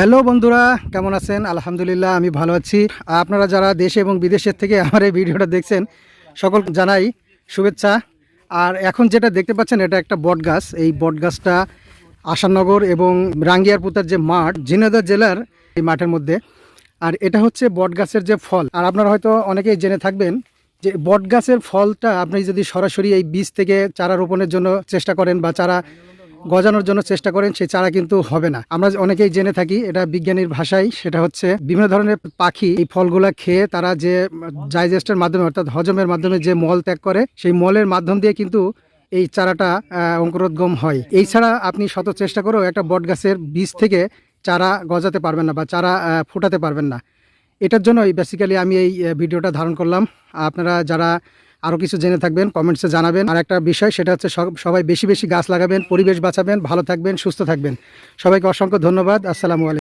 Hello বন্ধুরা, কেমন আছেন? আলহামদুলিল্লাহ, আমি ভালো আছি। আপনারা যারা দেশে এবং বিদেশের থেকে আমার এই ভিডিওটা দেখছেন, সকল জানাই শুভেচ্ছা। আর এখন যেটা দেখতে পাচ্ছেন, এটা একটা বট গাছ এই বট গাছটা আশানগর এবং রাঙ্গিয়ারপুতার যে মাঠ, ঝিনাইদহ জেলার এই মাঠের মধ্যে। আর এটা হচ্ছে বট গাছের যে ফল। আর আপনারা হয়তো অনেকেই জেনে থাকবেন যে বট গাছের ফলটা আপনি যদি সরাসরি এই বীজ থেকে চারা রোপণের জন্য চেষ্টা করেন বা চারা গজানোর জন্য চেষ্টা করেন সেই চারা কিন্তু হবে না। আমরা অনেকেই জেনে থাকি, এটা বিজ্ঞানীর ভাষায় সেটা হচ্ছে বিভিন্ন ধরনের পাখি, এই ফলগুলা খেয়ে তারা যে ডাইজেস্টের মাধ্যমে, অর্থাৎ হজমের মাধ্যমে যে মল ত্যাগ করে, সেই মলের মাধ্যম দিয়ে কিন্তু এই চারাটা অঙ্কুরোদ্গম হয়। এই ছাড়া আপনি শত চেষ্টা করেও একটা বট গাছের বীজ থেকে চারা গজাতে পারবেন না বা চারা ফোটাতে পারবেন না। এটার জন্যই বেসিক্যালি আমি এই ভিডিওটা ধারণ করলাম। আপনারা যারা আরও কিছু জেনে থাকবেন কমেন্টসে জানাবেন। আর একটা বিষয়, সেটা হচ্ছে সব- সবাই বেশি বেশি গাছ লাগাবেন, পরিবেশ বাঁচাবেন, ভালো থাকবেন, সুস্থ থাকবেন। সবাইকে অসংখ্য ধন্যবাদ, আসসালামু আলাইকুম।